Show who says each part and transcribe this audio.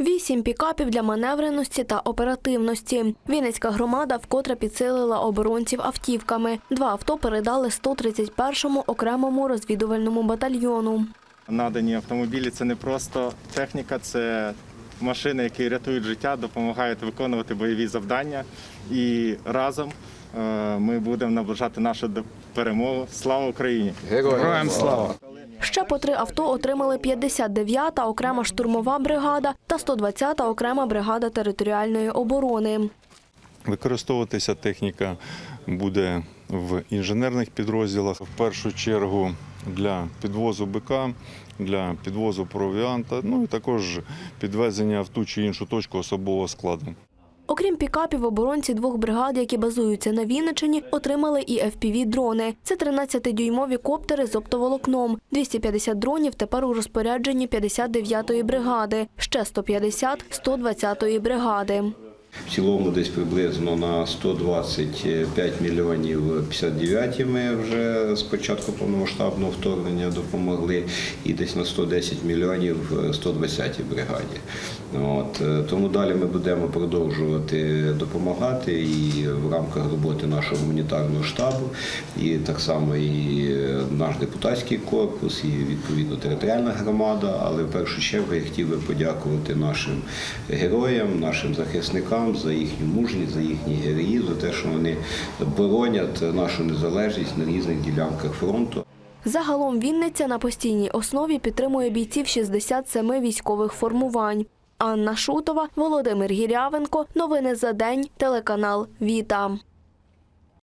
Speaker 1: Вісім пікапів для маневреності та оперативності. Вінницька громада вкотре підсилила оборонців автівками. Два авто передали 131-му окремому розвідувальному батальйону.
Speaker 2: Надані автомобілі це не просто техніка, це машини, які рятують життя, допомагають виконувати бойові завдання. І разом е, ми будемо наближати нашу перемогу. Слава Україні!
Speaker 3: Героям слава!
Speaker 1: Ще по три авто отримали 59-та окрема штурмова бригада та 120-та окрема бригада територіальної оборони.
Speaker 3: Використовуватися техніка буде в інженерних підрозділах. В першу чергу для підвозу БК, для підвозу провіанта, ну і також підвезення в ту чи іншу точку особового складу.
Speaker 1: Окрім пікапів, оборонці двох бригад, які базуються на Вінничині, отримали і FPV-дрони. Це 13-дюймові коптери з оптоволокном. 250 дронів тепер у розпорядженні 59-ї бригади, ще 150 – 120-ї бригади.
Speaker 4: В цілому десь приблизно на 125 мільйонів 59 ми вже з початку повномасштабного вторгнення допомогли, і десь на 110 мільйонів 120 бригаді. От, е, тому далі ми будемо продовжувати допомагати і в рамках роботи нашого гуманітарного штабу, і так само і наш депутатський корпус, і відповідно територіальна громада. Але в першу чергу я хотів би подякувати нашим героям, нашим захисникам за їхню мужність, за їхній героїзм, за те, що вони боронять нашу незалежність на різних ділянках фронту.
Speaker 1: Загалом Вінниця на постійній основі підтримує бійців 67 військових формувань. Анна Шутова, Володимир Гірявенко. Новини за день. Телеканал Віта.